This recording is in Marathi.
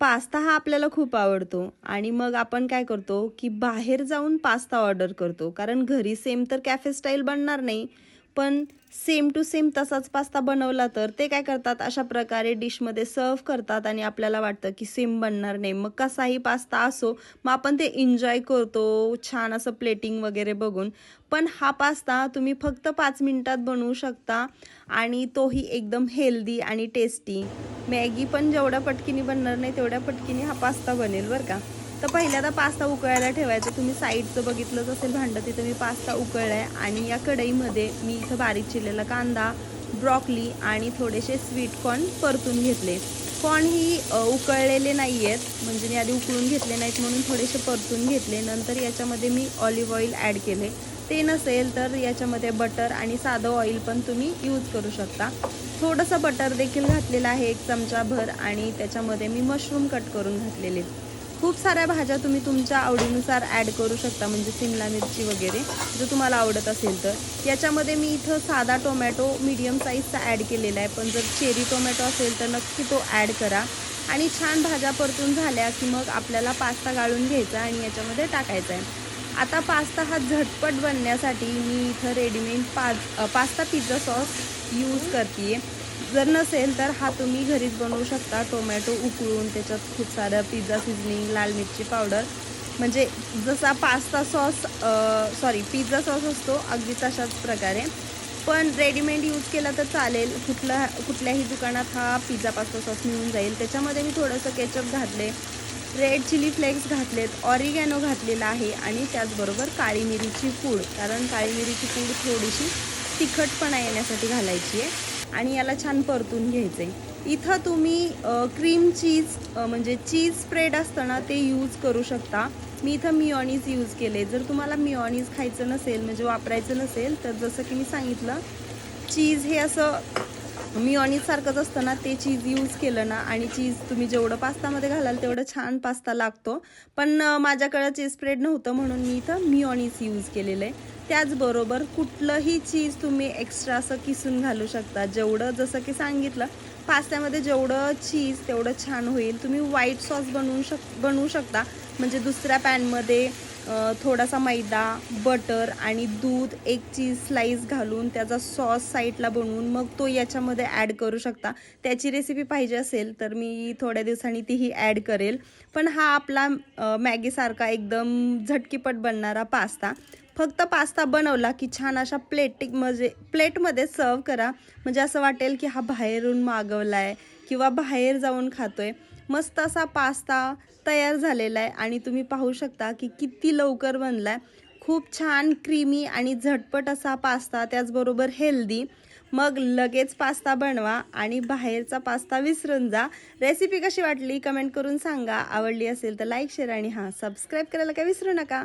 पास्ता हा आपल्याला खूप आवडतो. आणि मग आपण काय करतो की बाहेर जाऊन पास्ता ऑर्डर करतो. कारण घरी सेम तर कॅफे स्टाईल बनणार नाही. पण सेम टू सेम तसाच पास्ता बनवला तर ते काय करतात? अशा प्रकारे डिशमध्ये सर्व करतात आणि आपल्याला वाटतं की सेम बनणार नाही. मग कसाही पास्ता असो मग आपण ते एन्जॉय करतो छान असं प्लेटिंग वगैरे बघून. पण हा पास्ता तुम्ही फक्त पाच मिनटात बनवू शकता आणि तोही एकदम हेल्दी आणि टेस्टी. मॅगी पण जेवढ्या पटकीने बनणार नाही तेवढ्या पटकीने हा पास्ता बनेल बरं का. तर पहिल्यांदा पास्ता उकळायला ठेवायचा. तुम्ही साईडचं बघितलंच असेल भांडं तिथं मी पास्ता उकळला आहे आणि या कढईमध्ये मी इथं बारीक चिरलेला कांदा ब्रॉकली आणि थोडेसे स्वीट कॉर्न परतून घेतले. कॉर्न ही उकळलेले नाही आहेत म्हणजे मी आधी उकळून घेतले नाहीत म्हणून थोडेसे परतून घेतले. नंतर याच्यामध्ये मी ऑलिव्ह ऑइल ॲड केले. ते नसेल तर याच्यामध्ये बटर आणि साधं ऑइल पण तुम्ही यूज करू शकता. थोडंसं बटर देखील घातलेलं आहे एक चमचाभर आणि त्याच्यामध्ये मी मशरूम कट करून घातलेले. खूप साऱ्या भाज्या तुम्ही तुमच्या आवडीनुसार ॲड करू शकता म्हणजे शिमला मिरची वगैरे जर तुम्हाला आवडत असेल तर. याच्यामध्ये मी इथं साधा टोमॅटो मीडियम साईजचा ॲड केलेला आहे पण जर चेरी टोमॅटो असेल तर नक्की तो ॲड करा. आणि छान भाज्या परतून झाल्या की मग आपल्याला पास्ता गाळून घ्यायचा आणि याच्यामध्ये टाकायचा आहे. आता पास्ता हा झटपट बनण्यासाठी मी इथं रेडीमेड पा पास्ता पिझ्झा सॉस यूज करते जर नसेल तर हा तुम्ही घरीच बनवू शकता. टोमॅटो उकळून त्याच्यात खूप सारं पिझ्झा सिझनिंग लाल मिरची पावडर. म्हणजे जसा pasta sauce sorry pizza sauce असतो अगदी तशाच प्रकारे. पण रेडीमेड यूज केला तर चालेल. कुठला कुठल्याही दुकानात हा पिझ्झा पास्ता सॉस मिळून जाईल. त्याच्यामध्ये मी थोडंसं केचप घातले. रेड चिली फ्लेक्स घातलेत ऑरिगॅनो घातलेला आहे आणि त्याचबरोबर काळी मिरीची पूड कारण काळी मिरीची पूड थोडीशी तिखटपणा येण्यासाठी घालायची आहे आणि याला छान परतून घ्यायचं आहे इथं तुम्ही क्रीम चीज म्हणजे चीज स्प्रेड असतं ना ते यूज करू शकता. मी इथं मिओनीज यूज केले जर तुम्हाला मिओनीज खायचं नसेल म्हणजे वापरायचं नसेल तर जसं की मी सांगितलं चीज हे असं मी सारखंच असतं ना ते चीज यूज केलं ना आणि चीज तुम्ही जेवढं पास्तामध्ये घालाल तेवढं छान पास्ता लागतो. पण माझ्याकडं चीज स्प्रेड नव्हतं म्हणून मी इथं मिओनीज यूज केलेलं आहे. त्याचबरोबर कुठलंही चीज तुम्ही एक्स्ट्रा असं किसून घालू शकता. जेवढं जसं की सांगितलं पास्त्यामध्ये जेवढं चीज तेवढं छान होईल. तुम्ही व्हाईट सॉस बनवू शक बनवू शकता. म्हणजे दुसऱ्या पॅनमध्ये थोडासा मैदा बटर आणि दूध एक चीज स्लाईस घालून त्याचा सॉस साईडला बनवून मग तो याच्यामध्ये ॲड करू शकता. त्याची रेसिपी पाहिजे असेल तर मी थोड्या दिवसांनी तीही ॲड करेल. पण हा आपला मॅगीसारखा एकदम झटकीपट बनणारा पास्ता. फक्त पास्ता बनवला की छान अशा प्लेटिक म्हणजे प्लेटमध्ये सर्व करा. म्हणजे असं वाटेल की हा बाहेरून मागवला आहे किंवा बाहेर जाऊन खातो आहे मस्त असा पास्ता तयार झालेला आहे आणि तुम्ही पाहू शकता की किती लवकर बनला आहे खूप छान क्रीमी आणि झटपट असा पास्ता त्याचबरोबर हेल्दी मग लगेच पास्ता बनवा आणि बाहेरचा पास्ता विसरून जा. रेसिपी कशी वाटली? कमेंट करून सांगा. आवडली असेल तर लाईक शेअर आणि हां सबस्क्राईब करायला काय विसरू नका.